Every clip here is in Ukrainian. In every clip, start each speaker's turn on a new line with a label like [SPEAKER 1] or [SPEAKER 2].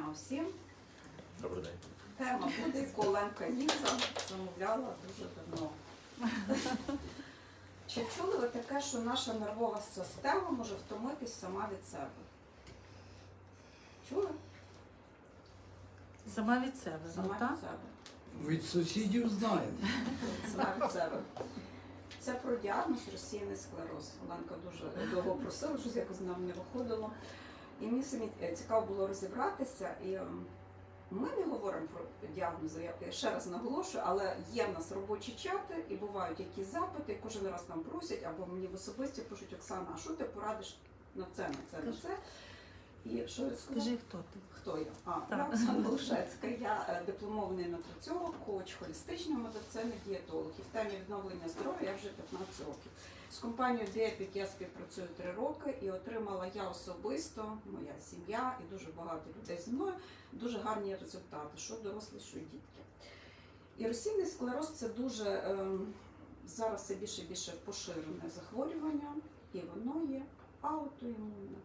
[SPEAKER 1] дня усім.
[SPEAKER 2] Добрий день.
[SPEAKER 1] Тема буде Коленка Ліза замовляла дуже давно. Чи чули ви таке, що наша нервова система може втомитись сама від себе? Чули?
[SPEAKER 3] Сама від себе, ну
[SPEAKER 1] Сама
[SPEAKER 3] так?
[SPEAKER 1] від себе.
[SPEAKER 4] Від сусідів знаємо.
[SPEAKER 1] Сама від себе. Це про діагноз розсіяний склероз. Оленка дуже довго просила, щось якось нам не виходило. І мені самі е, цікаво було розібратися. І ем, ми не говоримо про діагнози, я ще раз наголошую, але є в нас робочі чати і бувають якісь запити, кожен раз нам просять, або мені в особисті пишуть Оксана, а що ти порадиш на це, на це, на це? І що я сказала?
[SPEAKER 3] Скажи, хто ти?
[SPEAKER 1] Хто я? А,
[SPEAKER 3] Так.
[SPEAKER 1] я Оксана Лушецька. Я е, дипломований нутриціолог, коуч холістичної медицини, дієтолог. І в темі відновлення здоров'я я вже 15 років. З компанією Депік я співпрацюю 3 роки і отримала я особисто, моя сім'я і дуже багато людей зі мною дуже гарні результати, що дорослі, що дітки. І російний склероз це дуже ем, зараз все більше і більше поширене захворювання, і воно є аутоімунне.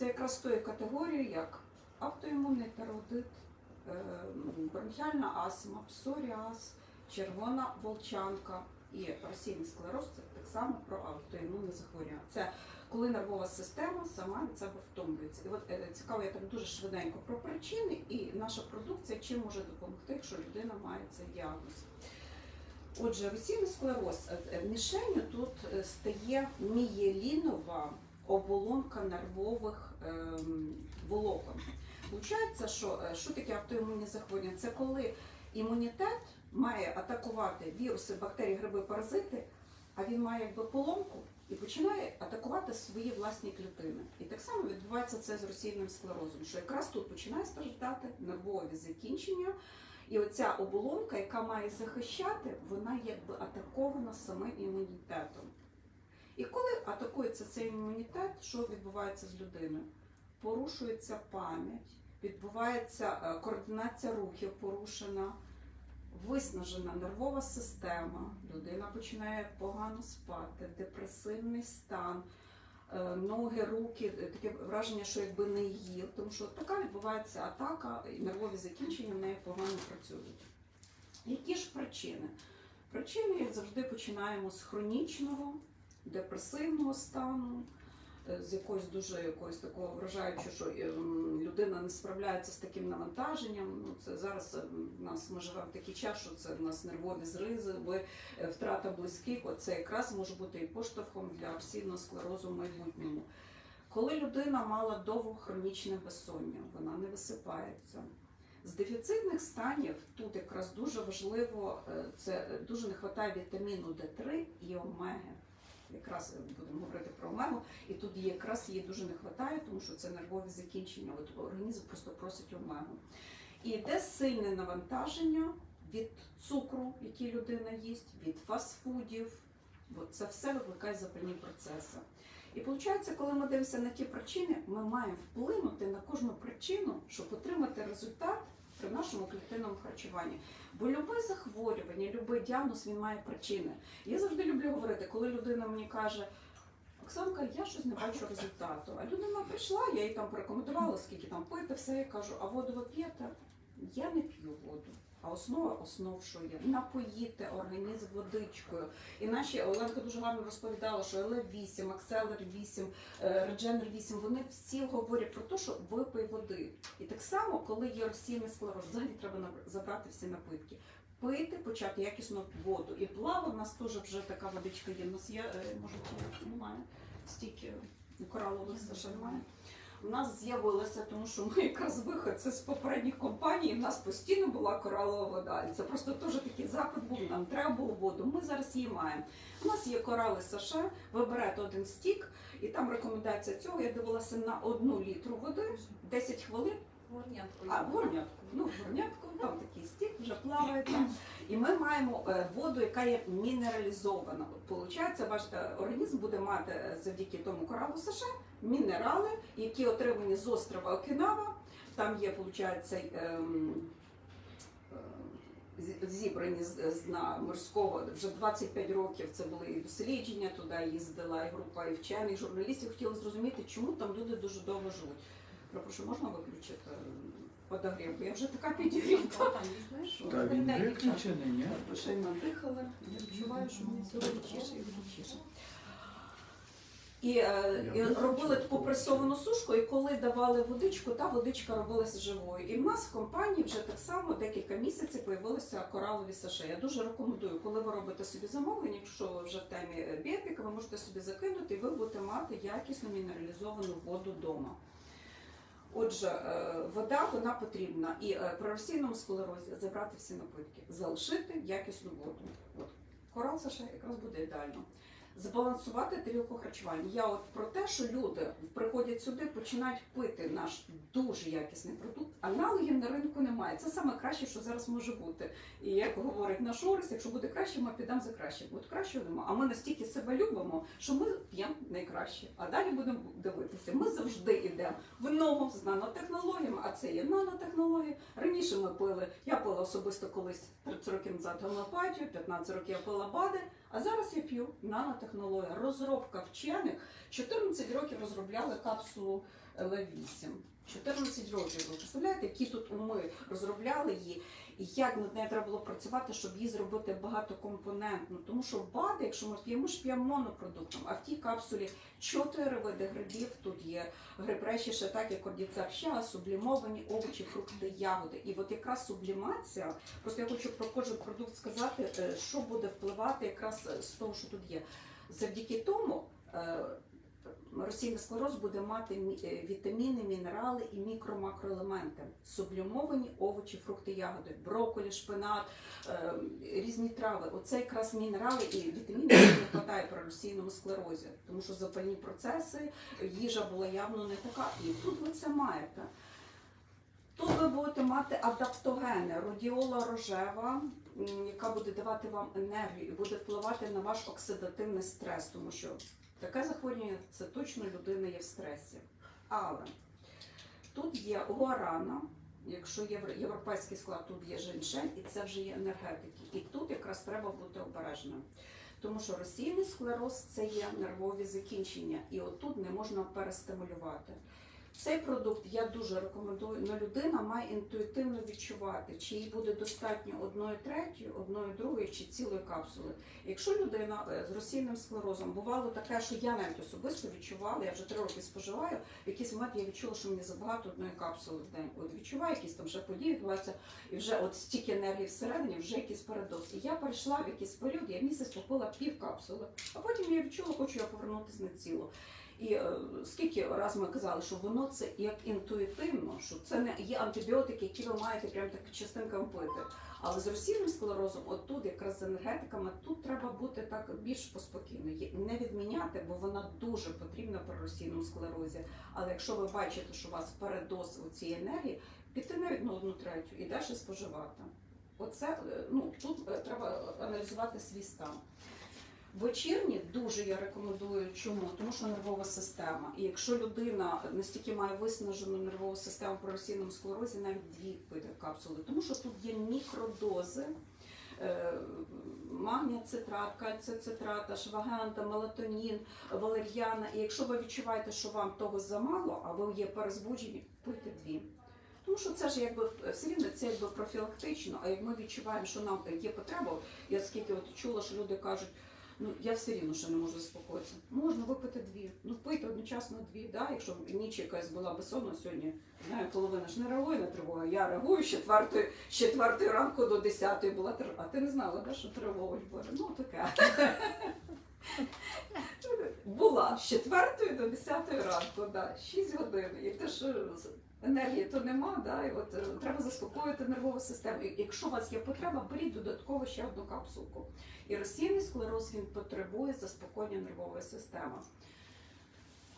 [SPEAKER 1] Це якраз тої категорії, як автоімунний теродит, е, бронхіальна астма, псоріаз, червона волчанка і російний склероз це так само про автоімунне захворювання. Це коли нервова система сама від себе втомлюється. І от е, цікаво, я так дуже швиденько про причини, і наша продукція чим може допомогти, якщо людина має цей діагноз. Отже, російний склероз Е, мішенью тут стає мієлінова оболонка нервових ем, волокон. Получається, що, е, що таке автоімунні захворювання? Це коли імунітет має атакувати віруси, бактерії, гриби, паразити, а він має якби поломку і починає атакувати свої власні клітини. І так само відбувається це з російним склерозом, що якраз тут починає страждати нервові закінчення. І оця оболонка, яка має захищати, вона якби атакована самим імунітетом. І коли атакується цей імунітет, що відбувається з людиною? Порушується пам'ять, відбувається е, координація рухів порушена, виснажена нервова система, людина починає погано спати, депресивний стан, е, ноги, руки, е, таке враження, що якби не їв, тому що така відбувається атака, і нервові закінчення в неї погано працюють. Які ж причини? Причини, як завжди, починаємо з хронічного, депресивного стану, е, з якоюсь дуже якоюсь такого вражаючого, що ем, людина не справляється з таким навантаженням. Ну, це зараз е, в нас ми живемо в такий час, що це в нас нервові зризи, е, втрата близьких. Оце якраз може бути і поштовхом для акційного склерозу в майбутньому. Коли людина мала довго хронічне безсоння, вона не висипається. З дефіцитних станів тут якраз дуже важливо, е, це е, дуже не вистачає вітаміну Д3 і омеги. Якраз будемо говорити про омегу, і тут якраз її дуже не вистачає, тому що це нервові закінчення. От організм просто просить омегу. І йде сильне навантаження від цукру, який людина їсть, від фастфудів. Бо це все викликає запальні процеси. І виходить, коли ми дивимося на ті причини, ми маємо вплинути на кожну причину, щоб отримати результат при нашому клітинному харчуванні. Бо любе захворювання, будь-який діагноз він має причини. Я завжди люблю говорити, коли людина мені каже. Оксанка, я щось не бачу результату. А людина прийшла, я їй там порекомендувала, скільки там пити, все. Я кажу, а воду ви п'єте? Я не п'ю воду. А основа основ, що є, напоїти організм водичкою. І наші Оленка дуже гарно розповідала, що ЛФ8, Акселер 8, Редженер 8, вони всі говорять про те, що випий води. І так само, коли є російний склероз, взагалі треба забрати всі напитки. Пити, почати якісну воду. І плава в нас теж вже така водичка є. У нас є, е, може, немає стільки коралових ще немає. У нас з'явилося, тому що ми якраз виходці з попередніх компаній, в нас постійно була коралова вода. І це просто теж такий запит був. Нам треба було воду. Ми зараз її маємо. У нас є корали Саше, ви берете один стік, і там рекомендація цього. Я дивилася на одну літру води, 10 хвилин. А, горнятку. Ну, горнятку, там такий стік вже плаває там. І ми маємо е, воду, яка є мінералізована. Получається, бачите, організм буде мати е, завдяки тому коралу США мінерали, які отримані з острова Окінава. Там є, виходить, ем, е, зі- зібрані з, з на морського вже 25 років. Це були і дослідження. Туди їздила і група і вчених журналістів. Хотіли зрозуміти, чому там люди дуже довго живуть. Прошу, можна виключити? подогрів, бо я вже така підігріта. Що?
[SPEAKER 4] Та він виключений, ні?
[SPEAKER 1] Ще й надихали. Я відчуваю, що мені сьогодні чіше і глибчіше. І, е, і робили таку пресовану сушку, і коли давали водичку, та водичка робилася живою. І в нас в компанії вже так само декілька місяців появилися коралові саше. Я дуже рекомендую, коли ви робите собі замовлення, якщо ви вже в темі біопіка, ви можете собі закинути, і ви будете мати якісну мінералізовану воду вдома. Отже, е, вода вона потрібна і е, при російному склерозі забрати всі напитки, залишити якісну воду. От корал Саша якраз буде ідеально. Збалансувати тарілку харчування. Я от про те, що люди приходять сюди, починають пити наш дуже якісний продукт, аналогів на ринку немає. Це саме краще, що зараз може бути. І як говорить наш Орис, якщо буде краще, ми підемо за кращим. От кращого нема. А ми настільки себе любимо, що ми п'ємо найкраще. А далі будемо дивитися. Ми завжди йдемо в ногу з нанотехнологіями, а це є нанотехнології. Раніше ми пили, я пила особисто колись 30 років назад гомеопатію, 15 років я пила БАДи, а зараз я п'ю нанотехнологія. Розробка вчених 14 років розробляли капсулу Л8. 14 років. Ви представляєте, які тут уми розробляли її, і як над нею треба було працювати, щоб її зробити багатокомпонентну. Тому що БАДи, якщо ми п'ємо, ж п'ємо монопродуктом, а в тій капсулі чотири види грибів тут є. Гриб речі ще так, як ща, сублімовані овочі, фрукти, ягоди. І от якраз сублімація, просто я хочу про кожен продукт сказати, е, що буде впливати якраз з того, що тут є. Завдяки тому е, російний склероз буде мати е, вітаміни, мінерали і мікро-макроелементи. Сублімовані овочі, фрукти, ягоди, брокколі, шпинат, е, різні трави. Оце якраз мінерали і вітаміни, не вистачає при російному склерозі, тому що запальні процеси, їжа була явно не така. І тут ви це маєте. Тут ви будете мати адаптогени, радіола рожева, яка буде давати вам енергію і буде впливати на ваш оксидативний стрес, тому що таке захворювання це точно людина є в стресі. Але тут є гуарана, якщо є європейський склад, тут є женьшень, і це вже є енергетики. І тут якраз треба бути обережним. Тому що російний склероз це є нервові закінчення, і отут не можна перестимулювати. Цей продукт я дуже рекомендую, але людина має інтуїтивно відчувати, чи їй буде достатньо одної третьої, одної другої чи цілої капсули. Якщо людина е, з російним склерозом бувало таке, що я навіть особисто відчувала, я вже три роки споживаю, в якийсь момент я відчула, що мені забагато одної капсули в день. От відчуваю, якісь там вже події відбуваються, і вже от стільки енергії всередині, вже якийсь передоз. І я перейшла в якийсь період, я місяць попила пів капсули, а потім я відчула, хочу я повернутися на ціло. І е, скільки раз ми казали, що воно це як інтуїтивно, що це не є антибіотики, які ви маєте прям так частинками пити. Але з російним склерозом, отут, якраз з енергетиками, тут треба бути так більш поспокійно, не відміняти, бо вона дуже потрібна при російному склерозі. Але якщо ви бачите, що у вас передоз у цієї енергії, піти навіть на одну третю і далі споживати. Оце е, ну тут е, треба аналізувати свій стан. Вечірні дуже я рекомендую. Чому? Тому що нервова система. І якщо людина настільки має виснажену нервову систему при російному склерозі, навіть дві пити капсули, тому що тут є мікродози. е, Магнія цитрат, кальцій цитрат, ашваганда, мелатонін, валер'яна. І якщо ви відчуваєте, що вам того замало, а ви є перезбуджені, пийте дві. Тому що це ж якби все рівно це якби профілактично. А як ми відчуваємо, що нам є потреба, я скільки от чула, що люди кажуть, ну я все рівно ще не можу заспокоїтися. Можна випити дві. Ну пийте одночасно дві, да? якщо ніч якась була безсонна сьогодні, знаю, половина ж не реагує на тривогу. Я реагую з четвертої, з четвертої ранку до десятої була тривога. А ти не знала, да, що тривога Боже? Ну таке. Була з четвертої до десятої ранку, да, 6 годин. І те, що енергії то нема, да, і от е, треба заспокоїти нервову систему. І якщо у вас є потреба, беріть додатково ще одну капсулку. І розсійний склероз він потребує заспокоєння нервової системи.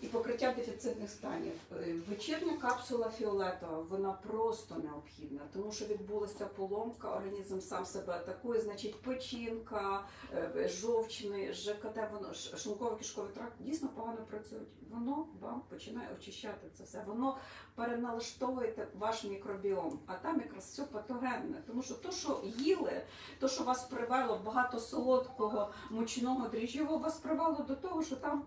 [SPEAKER 1] І покриття дефіцитних станів. Е, Вечірня капсула фіолетова, вона просто необхідна, тому що відбулася поломка, організм сам себе атакує, значить печінка, е, жовчний, ЖКТ, воно шлунково кишковий тракт дійсно погано працюють. Воно вам починає очищати це все. Воно переналаштовує ваш мікробіом, а там якраз все патогенне. Тому що то, що їли, то, що вас привело багато солодкого, мучного, дріжджового, вас привело до того, що там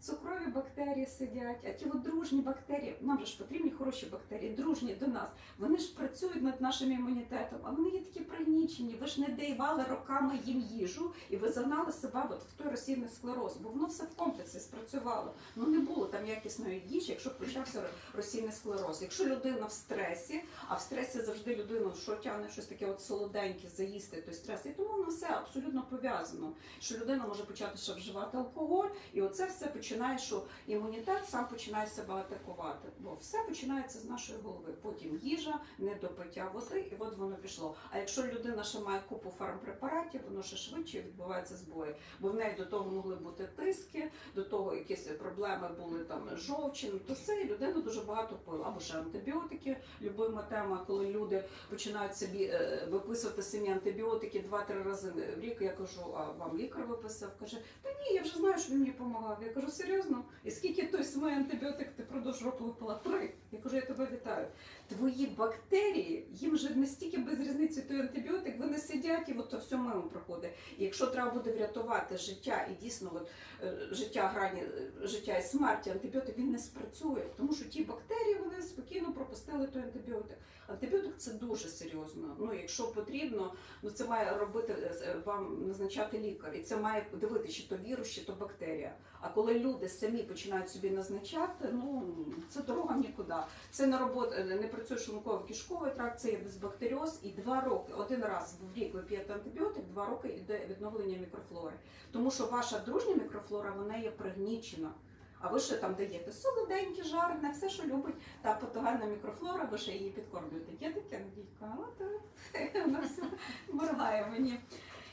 [SPEAKER 1] цукрові бактерії сидять, а ті от дружні бактерії, нам же ж потрібні хороші бактерії, дружні до нас. Вони ж працюють над нашим імунітетом, а вони є такі пригнічені. Ви ж не давали роками їм їжу, і ви загнали себе от в той розсійний склероз, бо воно все в комплексі спрацювало. Ну не було там якісної їжі, якщо почався розсійний склероз. Якщо людина в стресі, а в стресі завжди людину що тягне щось таке от солоденьке, заїсти той стрес, і тому воно все абсолютно пов'язано. Що людина може почати ще вживати алкоголь, і оце все починає, що імунітет сам починає себе атакувати. Бо все починається з нашої голови. Потім їжа, недопиття води, і от воно пішло. А якщо людина ще має купу фармпрепаратів, воно ще швидше відбувається збої. Бо в неї до того могли бути тиски, до того якісь проблеми були там з жовчем, то все, і людина дуже багато пила. Або ще антибіотики, любима тема, коли люди починають собі е, виписувати самі антибіотики два-три рази в рік. Я кажу, а вам лікар виписав? Каже, та ні, я вже знаю, що він мені допомагав. Я кажу, серйозно? І скільки той самий антибіотик ти продовж року випила? Три. Я кажу, я тебе вітаю. Твої бактерії, їм же настільки без різниці той антибіотик, вони сидять і от то все мимо проходить. І якщо треба буде врятувати життя і дійсно от, е, життя грані е, життя і смерті, антибіотик він не спрацює, тому що ті бактерії вони спокійно пропустили той антибіотик. Антибіотик це дуже серйозно. Ну, якщо потрібно, ну це має робити е, вам назначати лікар, і це має дивитися, чи то вірус, чи то бактерія. А коли люди самі починають собі назначати, ну це дорога нікуди. Це не робота, не працює шлунково кишковий тракт, це є дисбактеріоз, і два роки, один раз в рік ви п'єте антибіотик, два роки йде відновлення мікрофлори. Тому що ваша дружня мікрофлора вона є пригнічена. А ви ще там даєте солоденьке, жарне, все, що любить та патогенна мікрофлора, ви ще її підкормлюєте. Є таке Надійка, вона все моргає мені.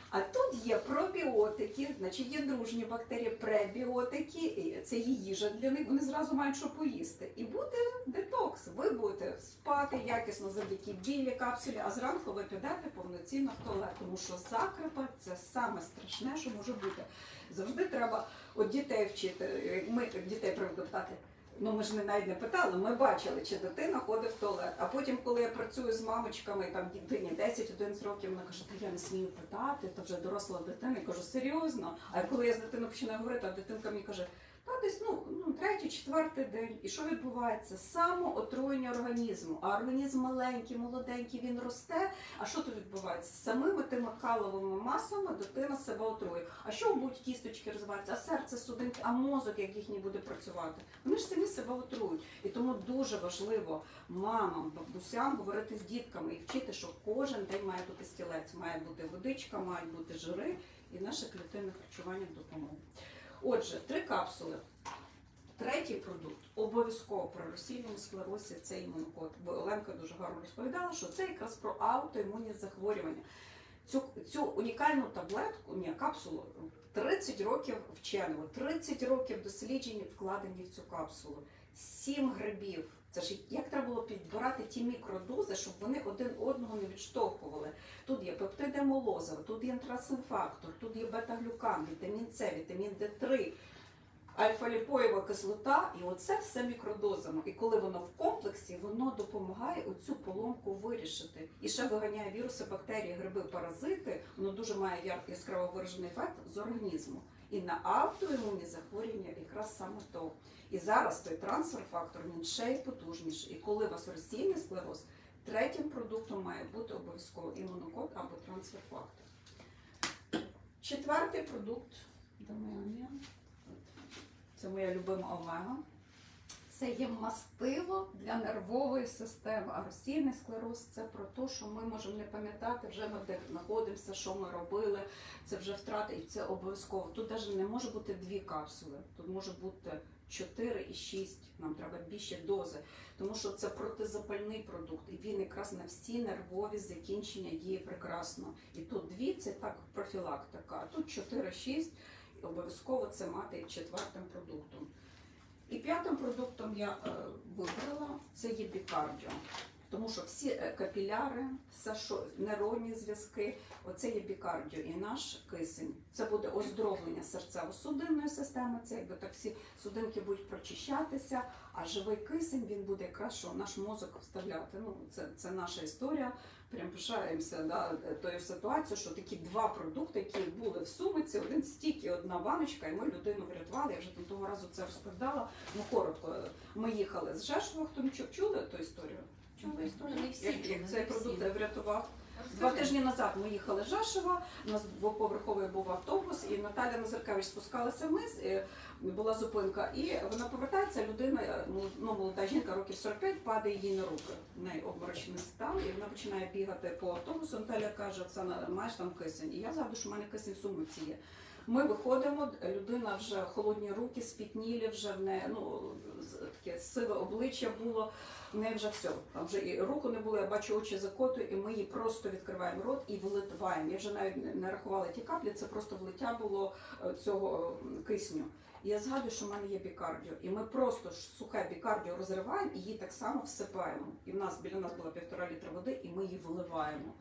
[SPEAKER 1] А тут є пробіотики, значить є дружні бактерії, пребіотики, це є їжа для них, вони зразу мають що поїсти. І буде детокс. Ви будете спати якісно завдяки білій капсулі, а зранку ви підете повноцінно в туалет, тому що закрепа це саме страшне, що може бути. Завжди треба от дітей вчити. Ми дітей привикли питати. Ну ми ж не навіть не питали, ми бачили, чи дитина ходить в туалет. А потім, коли я працюю з мамочками, там дитині 10-11 років, вона каже, та я не смію питати, то вже доросла дитина. Я кажу, серйозно. А коли я з дитиною починаю говорити, а дитинка мені каже, та десь ну, ну третій, четвертий день. І що відбувається? Самоотруєння організму. А організм маленький, молоденький, він росте. А що тут відбувається? Самими тими каловими масами дитина себе отрує. А що будуть кісточки розвиватися? А серце, судинки, а мозок, як їхній буде працювати? Вони ж самі себе отрують. І тому дуже важливо мамам, бабусям говорити з дітками і вчити, що кожен день має бути стілець, має бути водичка, мають бути жири і наше клітинне харчування допоможе. Отже, три капсули. Третій продукт обов'язково про російському склерозі це імунокод. Бо Оленка дуже гарно розповідала, що це якраз про аутоімунні захворювання. Цю, цю унікальну таблетку, ні, капсулу 30 років вченого, 30 років досліджень вкладені в цю капсулу. Сім грибів. Це ж як треба було підбирати ті мікродози, щоб вони один одного не відштовхували. Тут є пептиди молозива, тут є трансинфактор, тут є бета-глюкан, вітамін С, вітамін Д3, альфа-ліпоєва кислота, і оце все мікродозами. І коли воно в комплексі, воно допомагає оцю поломку вирішити. І ще виганяє віруси, бактерії, гриби, паразити. Воно дуже має яскраво виражений ефект з організму. І на автоімунні захворювання якраз саме то. І зараз той трансфер-фактор він ще й потужніший. І коли у вас розсіяний склероз, третім продуктом має бути обов'язково імунокод або трансфер-фактор. Четвертий продукт, це моя любима омега. Це є мастило для нервової системи. А розсіяний склероз це про те, що ми можемо не пам'ятати, вже ми де знаходимося, що ми робили. Це вже втрати, і це обов'язково. Тут навіть не може бути дві капсули, тут може бути 4 і 6. Нам треба більше дози, тому що це протизапальний продукт, і він якраз на всі нервові закінчення діє прекрасно. І тут дві це так профілактика, а тут 4-6. І обов'язково це мати четвертим продуктом. І п'ятим продуктом я е, вибрала це є бікардіо. Тому що всі е, капіляри, все, що нейронні зв'язки, оце є бікардіо і наш кисень. Це буде оздоровлення серцево-судинної системи. Це якби так всі судинки будуть прочищатися, а живий кисень він буде якраз що наш мозок вставляти. Ну це, це наша історія. Прям пишаємося да, тою ситуацією, що такі два продукти, які були в сумиці, один стік і одна баночка, і ми людину врятували. Я вже там того разу це розповідала. Ну коротко, ми їхали з Жешова, хто чули ту історію? Історію?
[SPEAKER 2] Не всі
[SPEAKER 1] як, як цей продукт врятував? Два тижні назад ми їхали з Жашева, у нас двоповерховий був автобус, і Наталя Назаркевич спускалася вниз, була зупинка, і вона повертається, людина, е, ну, молода жінка, років 45, падає їй на руки. В неї обморочний стан, і вона починає бігати по автобусу. Наталя каже, Оксана, маєш там кисень? І я згадую, що в мене кисень в сумці є. Ми виходимо, людина вже холодні руки, спітнілі, вже в неї ну, таке сиве обличчя було. В неї вже все. Там вже і руку не було, я бачу очі закотую, і ми її просто відкриваємо рот і виливаємо. Я вже навіть не- рахувала ті каплі, це просто влиття було е, цього е, кисню. І я згадую, що в мене є бікардіо. І ми просто сухе бікардіо розриваємо і її так само всипаємо. І в нас біля нас була півтора літра води, і ми її виливаємо.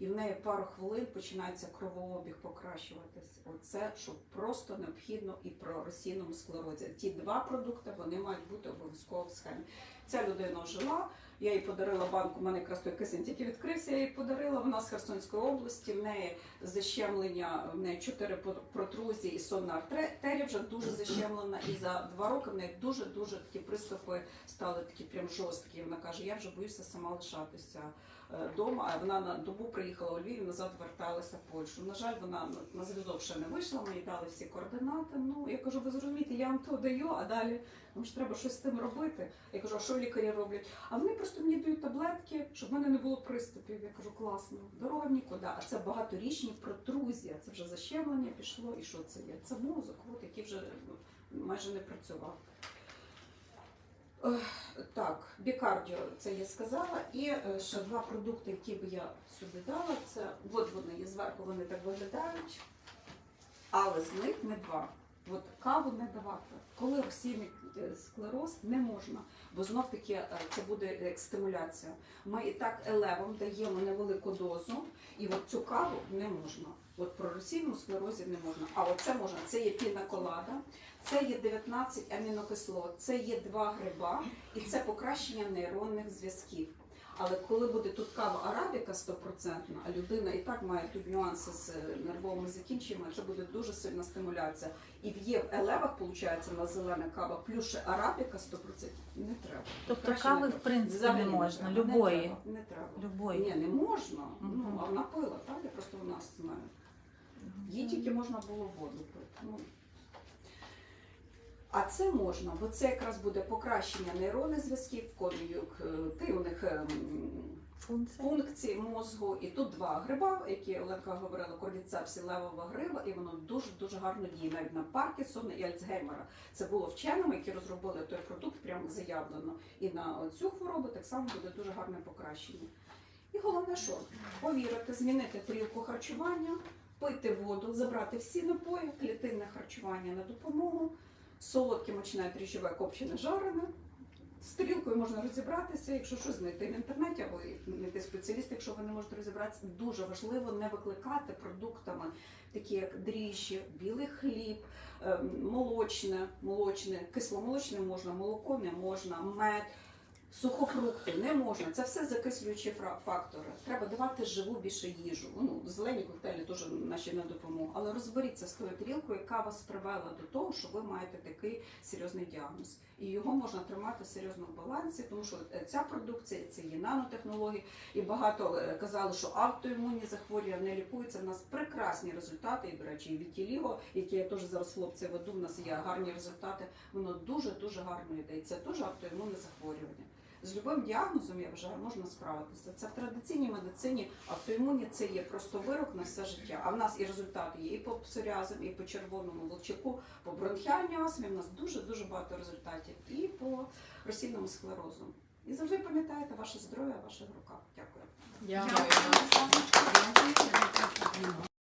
[SPEAKER 1] І в неї пару хвилин починається кровообіг покращуватись. Оце що просто необхідно і про російному склерозі. Ті два продукти вони мають бути обов'язково в схемі. Ця людина жила. Я їй подарила банку. У мене якраз той кисень тільки відкрився. Я їй подарила. Вона з Херсонської області. В неї защемлення, в неї чотири протрузії і сонна артерія вже дуже защемлена. І за два роки в неї дуже дуже такі приступи стали такі прям жорсткі. Вона каже: я вже боюся сама лишатися вдома. А вона на добу приїхала у Львів, і назад верталася в Польщу. На жаль, вона на зв'язок ще не вийшла. Ми дали всі координати. Ну я кажу, ви зрозумієте, я вам то даю, а далі вам ж треба щось з тим робити. Я кажу, а що лікарі роблять? А вони просто мені дають таблетки, щоб в мене не було приступів. Я кажу, класно, дорога нікуди. А це багаторічні протрузія. Це вже защемлення пішло. І що це є? Це мозок, от, який вже ну, майже не працював. Ех, Так, бікардіо, це я сказала. І е, ще два продукти, які би я сюди дала. Це от вони є зверху, вони так виглядають, але з них не два. От каву не давати. Коли російний е, склероз не можна, бо знов таки е, це буде як стимуляція. Ми і так елевом даємо невелику дозу, і от цю каву не можна. От про російну склерозів не можна. А оце можна. Це є пінаколада, це є 19 амінокислот, це є два гриба, і це покращення нейронних зв'язків. Але коли буде тут кава арабіка 100%, а людина і так має тут нюанси з е, нервовими закінченнями, це буде дуже сильна стимуляція. І в є в елевах, виходить, на зелена кава, плюс ще арабіка 100%, не треба.
[SPEAKER 2] Тобто
[SPEAKER 1] Краще
[SPEAKER 2] кави,
[SPEAKER 1] не
[SPEAKER 2] в принципі,
[SPEAKER 1] Взагалі
[SPEAKER 2] не можна,
[SPEAKER 1] треба,
[SPEAKER 2] любої.
[SPEAKER 1] Не треба. Не треба.
[SPEAKER 2] Любої.
[SPEAKER 1] Ні, не можна. Ну, а вона пила, так? Я просто вона знаю. Їй тільки можна було воду пити. Ну. А це можна, бо це якраз буде покращення нейронних зв'язків, когнітивних ем,
[SPEAKER 2] Функція.
[SPEAKER 1] функцій мозгу. І тут два гриба, які Оленка говорила, кордіцепс і левова гриба, і воно дуже дуже гарно діє навіть на Паркінсона і Альцгеймера. Це було вченими, які розробили той продукт, прямо заявлено. І на цю хворобу так само буде дуже гарне покращення. І головне, що повірити, змінити тарілку харчування, пити воду, забрати всі напої, клітинне харчування на допомогу, солодке мочне дріжджове копчене жарене. З тарілкою можна розібратися, якщо щось знайти в інтернеті або знайти спеціаліст, якщо ви не можете розібратися. Дуже важливо не викликати продуктами, такі як дріжджі, білий хліб, ем, молочне, молочне, кисломолочне можна, молоко не можна, мед. Сухофрукти не можна, це все закислюючі фактори. Треба давати живу більше їжу. Ну, зелені коктейлі теж наші на допомогу. Але розберіться з тою тарілкою, яка вас привела до того, що ви маєте такий серйозний діагноз. І його можна тримати серйозно в балансі, тому що е, ця продукція це є нанотехнології. І багато е, казали, що автоімунні захворювання не лікуються. У нас прекрасні результати. І, до речі, і Вітіліго, які я теж зараз хлопці веду, в нас є гарні результати. Воно дуже дуже гарно йде. І це теж автоімунне захворювання. З любим діагнозом, я вважаю, можна справитися. Це в традиційній медицині автоімунні це є просто вирок на все життя. А в нас і результати є і по псоріазам, і по червоному волчаку, по бронхіальній астмі. У нас дуже дуже багато результатів, і по російному склерозу. І завжди пам'ятайте ваше здоров'я в ваших руках. Дякую.
[SPEAKER 2] Дякую.